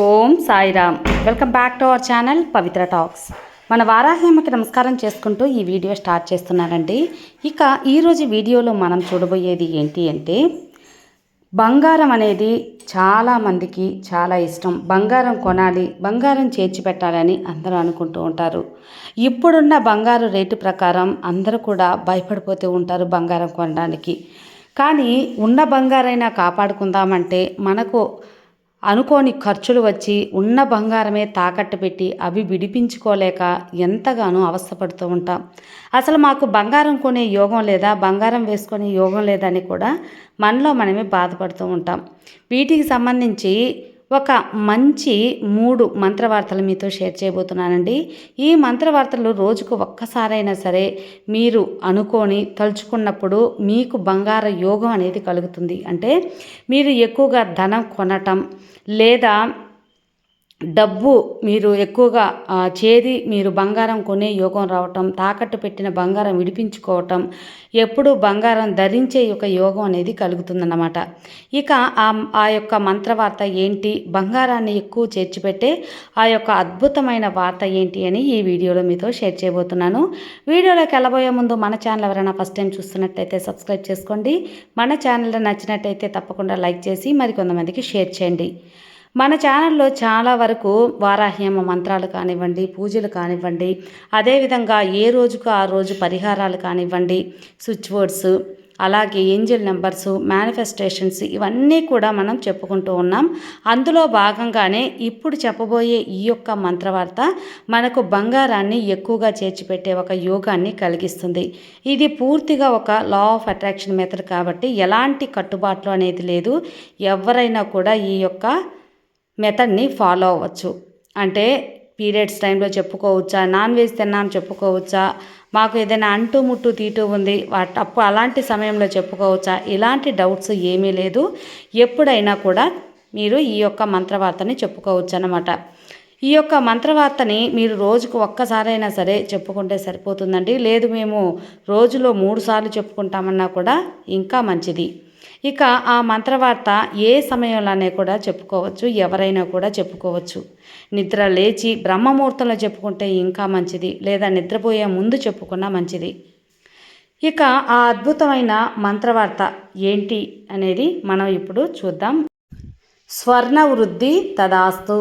Om Sairam. Welcome back to our channel Pavitra talks. మన వారాహ్యమ్మకి నమస్కారం చేసుకుంటూ ఈ వీడియో స్టార్ట్ చేస్తున్నానండి. ఇక ఈరోజు వీడియోలో మనం చూడబోయేది ఏంటి అంటే బంగారం అనేది చాలామందికి చాలా ఇష్టం. బంగారం కొనాలి బంగారం చేర్చి పెట్టాలని అందరూ అనుకుంటూ ఉంటారు. ఇప్పుడున్న బంగారు రేటు ప్రకారం అందరూ కూడా భయపడిపోతూ ఉంటారు బంగారం కొనడానికి. కానీ ఉన్న బంగారైనా కాపాడుకుందామంటే మనకు అనుకోని ఖర్చులు వచ్చి ఉన్న బంగారమే తాకట్టు పెట్టి అవి విడిపించుకోలేక ఎంతగానో అవస్థపడుతూ ఉంటాం. అసలు మాకు బంగారం కొనే యోగం లేదా బంగారం వేసుకునే యోగం లేదని కూడా మనలో మనమే బాధపడుతూ ఉంటాం. వీటికి సంబంధించి ఒక మంచి మూడు మంత్రవార్తలు మీతో షేర్ చేయబోతున్నానండి. ఈ మంత్రవార్తలు రోజుకు ఒక్కసారైనా సరే మీరు అనుకొని తలుచుకున్నప్పుడు మీకు బంగార యోగం అనేది కలుగుతుంది. అంటే మీరు ఎక్కువగా ధనం కొనటం లేదా డబ్బు మీరు ఎక్కువగా చేది మీరు బంగారం కొనే యోగం రావటం తాకట్టు పెట్టిన బంగారం విడిపించుకోవటం ఎప్పుడు బంగారం ధరించే యొక్క యోగం అనేది కలుగుతుందన్నమాట. ఇక ఆ ఆ యొక్క మంత్రవార్త ఏంటి? బంగారాన్ని ఎక్కువ చేర్చిపెట్టే ఆ యొక్క అద్భుతమైన వార్త ఏంటి అని ఈ వీడియోలో మీతో షేర్ చేయబోతున్నాను. వీడియోలోకి వెళ్ళబోయే ముందు మన ఛానల్ ఎవరైనా ఫస్ట్ టైం చూస్తున్నట్టయితే సబ్స్క్రైబ్ చేసుకోండి. మన ఛానల్ నచ్చినట్టయితే తప్పకుండా లైక్ చేసి మరికొంతమందికి షేర్ చేయండి. మన ఛానల్లో చాలా వరకు వారాహ్యమ మంత్రాలు కానివ్వండి పూజలు కానివ్వండి అదేవిధంగా ఏ రోజుకు ఆ రోజు పరిహారాలు కానివ్వండి స్విచ్ బోర్డ్స్ అలాగే ఏంజిల్ నెంబర్స్ మేనిఫెస్టేషన్స్ ఇవన్నీ కూడా మనం చెప్పుకుంటూ ఉన్నాం. అందులో భాగంగానే ఇప్పుడు చెప్పబోయే ఈ యొక్క మంత్రవార్త మనకు బంగారాన్ని ఎక్కువగా చేర్చిపెట్టే ఒక యోగాన్ని కలిగిస్తుంది. ఇది పూర్తిగా ఒక లా ఆఫ్ అట్రాక్షన్ మెథడ్ కాబట్టి ఎలాంటి కట్టుబాట్లు అనేది లేదు. ఎవరైనా కూడా ఈ యొక్క మెథడ్ని ఫాలో అవ్వచ్చు. అంటే పీరియడ్స్ టైంలో చెప్పుకోవచ్చా నాన్ వెజ్ తిన్నాం చెప్పుకోవచ్చా మాకు ఏదైనా అంటు ముట్టు తీటు ఉంది వాటి అప్పు అలాంటి సమయంలో చెప్పుకోవచ్చా ఇలాంటి డౌట్స్ ఏమీ లేదు. ఎప్పుడైనా కూడా మీరు ఈ యొక్క మంత్రవార్తని చెప్పుకోవచ్చు అన్నమాట ఈ యొక్క మంత్రవార్తని మీరు రోజుకు ఒక్కసారైనా సరే చెప్పుకుంటే సరిపోతుందండి. లేదు మేము రోజులో మూడు సార్లు చెప్పుకుంటామన్నా కూడా ఇంకా మంచిది. ఇక ఆ మంత్రవార్త ఏ సమయంలోనే కూడా చెప్పుకోవచ్చు ఎవరైనా కూడా చెప్పుకోవచ్చు. నిద్ర లేచి బ్రహ్మముహూర్తంలో చెప్పుకుంటే ఇంకా మంచిది లేదా నిద్రపోయే ముందు చెప్పుకున్నా మంచిది. ఇక ఆ అద్భుతమైన మంత్రవార్త ఏంటి అనేది మనం ఇప్పుడు చూద్దాం. స్వర్ణ వృద్ధి తదాస్తు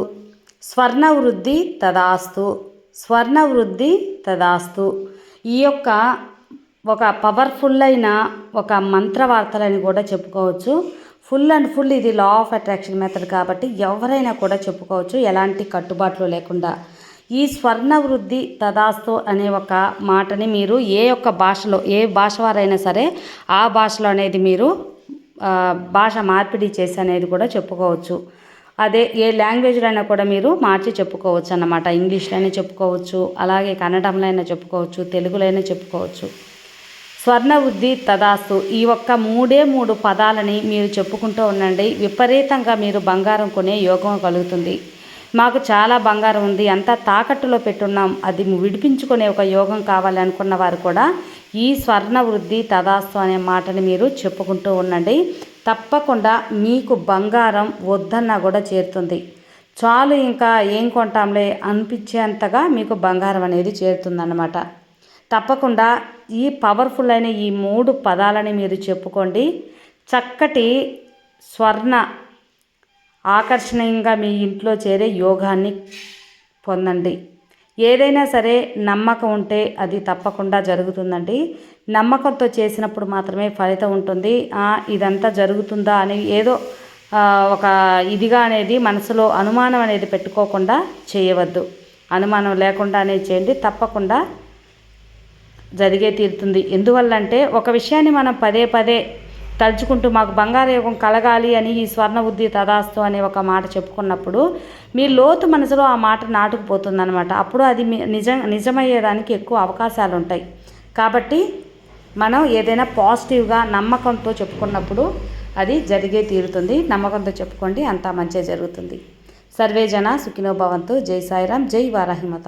స్వర్ణ వృద్ధి తదాస్తు స్వర్ణ వృద్ధి తదాస్తు. ఈ యొక్క ఒక పవర్ఫుల్ అయిన ఒక మంత్రవార్తలని కూడా చెప్పుకోవచ్చు. ఫుల్ అండ్ ఫుల్ ఇది లా ఆఫ్ అట్రాక్షన్ మెథడ్ కాబట్టి ఎవరైనా కూడా చెప్పుకోవచ్చు ఎలాంటి కట్టుబాట్లు లేకుండా. ఈ స్వర్ణ వృద్ధి తదాస్తు అనే ఒక మాటని మీరు ఏ యొక్క భాషలో ఏ భాష వారైనా సరే ఆ భాషలో అనేది మీరు భాష మార్పిడి చేసి అనేది కూడా చెప్పుకోవచ్చు. అదే ఏ లాంగ్వేజ్లో అయినా కూడా మీరు మార్చి చెప్పుకోవచ్చు అన్నమాట. ఇంగ్లీష్లో అయినా చెప్పుకోవచ్చు అలాగే కన్నడంలో అయినా చెప్పుకోవచ్చు తెలుగులో అయినా చెప్పుకోవచ్చు. స్వర్ణ వృద్ధి తదాస్తు ఈ ఒక్క మూడే మూడు పదాలని మీరు చెప్పుకుంటూ ఉండండి. విపరీతంగా మీరు బంగారం కొనే యోగం కలుగుతుంది. మాకు చాలా బంగారం ఉంది. అంతా తాకట్టులో పెట్టున్నాం. అది విడిపించుకునే ఒక యోగం కావాలి అనుకున్న వారు కూడా ఈ స్వర్ణ వృద్ధి తదాస్తు అనే మాటని మీరు చెప్పుకుంటూ ఉండండి. తప్పకుండా మీకు బంగారం వద్దన్నా కూడా చేరుతుంది. చాలు ఇంకా ఏం కొంటాంలే అనిపించేంతగా మీకు బంగారం అనేది చేరుతుందన్నమాట. తప్పకుండా ఈ పవర్ఫుల్ అయిన ఈ మూడు పదాలని మీరు చెప్పుకోండి. చక్కటి స్వర్ణ ఆకర్షణీయంగా మీ ఇంట్లో చేరే యోగాన్ని పొందండి. ఏదైనా సరే నమ్మకం ఉంటే అది తప్పకుండా జరుగుతుందండి. నమ్మకంతో చేసినప్పుడు మాత్రమే ఫలితం ఉంటుంది. ఇదంతా జరుగుతుందా అని ఏదో ఒక ఇదిగా అనేది మనసులో అనుమానం అనేది పెట్టుకోకుండా చేయవద్దు. అనుమానం లేకుండానే చేయండి. తప్పకుండా జరిగే తీరుతుంది. ఎందువల్లంటే ఒక విషయాన్ని మనం పదే పదే తలుచుకుంటూ మాకు బంగారు యోగం కలగాలి అని ఈ స్వర్ణ బుద్ధి తదాస్తు అనే ఒక మాట చెప్పుకున్నప్పుడు మీ లోతు మనసులో ఆ మాట నాటుకుపోతుందనమాట అప్పుడు అది మీ నిజం నిజమయ్యేదానికి ఎక్కువ అవకాశాలు ఉంటాయి కాబట్టి మనం ఏదైనా పాజిటివ్గా నమ్మకంతో చెప్పుకున్నప్పుడు అది జరిగే తీరుతుంది. నమ్మకంతో చెప్పుకోండి అంతా మంచిగా జరుగుతుంది. సర్వే జన సుఖినోభవంతో జై సాయిరాం జై వారాహిమత.